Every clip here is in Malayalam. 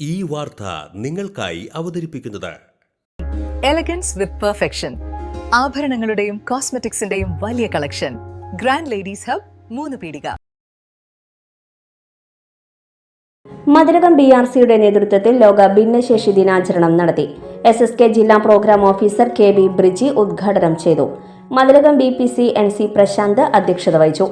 ഈ വാർത്ത നിങ്ങൾക്കായി അവതരിപ്പിക്കുന്നത്. എലഗൻസ് വിത്ത് പെർഫെക്ഷൻ ആഭരണങ്ങളുടെയും കോസ്മെറ്റിക്സിന്റെയും വലിയ കളക്ഷൻ ഗ്രാൻഡ് ലേഡീസ് ഹബ് മൂന്ന് പീടിക. മതിലകം ബി ആർ സിയുടെ നേതൃത്വത്തിൽ ലോക ഭിന്നശേഷി ദിനാചരണം നടത്തി. എസ് എസ് കെ ജില്ലാ program officer K B Briji ഉദ്ഘാടനം ചെയ്തു. മധുരകം B P C N C Prasanth അധ്യക്ഷത വഹിച്ചു.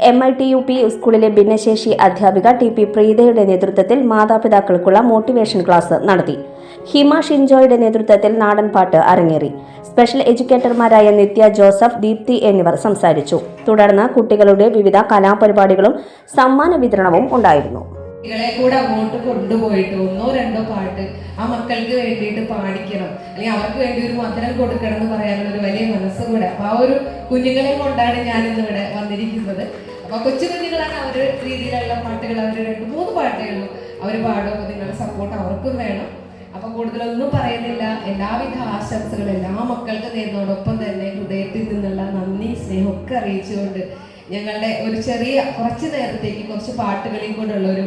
M I T U P സ്കൂളിലെ ഭിന്നശേഷി അധ്യാപിക ടി പി പ്രീതയുടെ നേതൃത്വത്തിൽ മാതാപിതാക്കൾക്കുള്ള മോട്ടിവേഷൻ ക്ലാസ് നടത്തി. ഹിമ ഷിൻജോയുടെ നേതൃത്വത്തിൽ നാടൻപാട്ട് അരങ്ങേറി. സ്പെഷ്യൽ എഡ്യൂക്കേറ്റർമാരായ നിത്യ ജോസഫ് ദീപ്തി എന്നിവർ സംസാരിച്ചു. തുടർന്ന് കുട്ടികളുടെ വിവിധ കലാപരിപാടികളും സമ്മാന വിതരണവും ഉണ്ടായിരുന്നു. കുട്ടികളെ കൂടെ അങ്ങോട്ട് കൊണ്ടുപോയിട്ട് ഒന്നോ രണ്ടോ പാട്ട് ആ മക്കൾക്ക് വേണ്ടിയിട്ട് പാടിക്കണം. അല്ലെങ്കിൽ അവർക്ക് വേണ്ടി ഒരു മധുരം കൊടുക്കണം എന്ന് പറയാനുള്ള ഒരു വലിയ മനസ്സ് കൂടെ. അപ്പൊ ആ ഒരു കുഞ്ഞുങ്ങളെ കൊണ്ടാണ് ഞാൻ ഇന്ന് ഇവിടെ വന്നിരിക്കുന്നത്. അപ്പൊ കൊച്ചു കുഞ്ഞുങ്ങളാണ് അവരുടെ രീതിയിലുള്ള പാട്ടുകൾ അവർ രണ്ട് മൂന്ന് പാട്ടുകളും അവർ പാടും. അപ്പൊ നിങ്ങളുടെ സപ്പോർട്ട് അവർക്കും വേണം. അപ്പൊ കൂടുതലൊന്നും പറയുന്നില്ല. എല്ലാവിധ ആശംസകളും എല്ലാ മക്കൾക്ക് നേരുന്നതോടൊപ്പം തന്നെ ഹൃദയത്തിൽ നിന്നുള്ള നന്ദി സ്നേഹമൊക്കെ അറിയിച്ചുകൊണ്ട് ഞങ്ങളുടെ ഒരു ചെറിയ കുറച്ച് നേരത്തേക്ക് കുറച്ച് പാട്ടുകളിൽ കൊണ്ടുള്ള ഒരു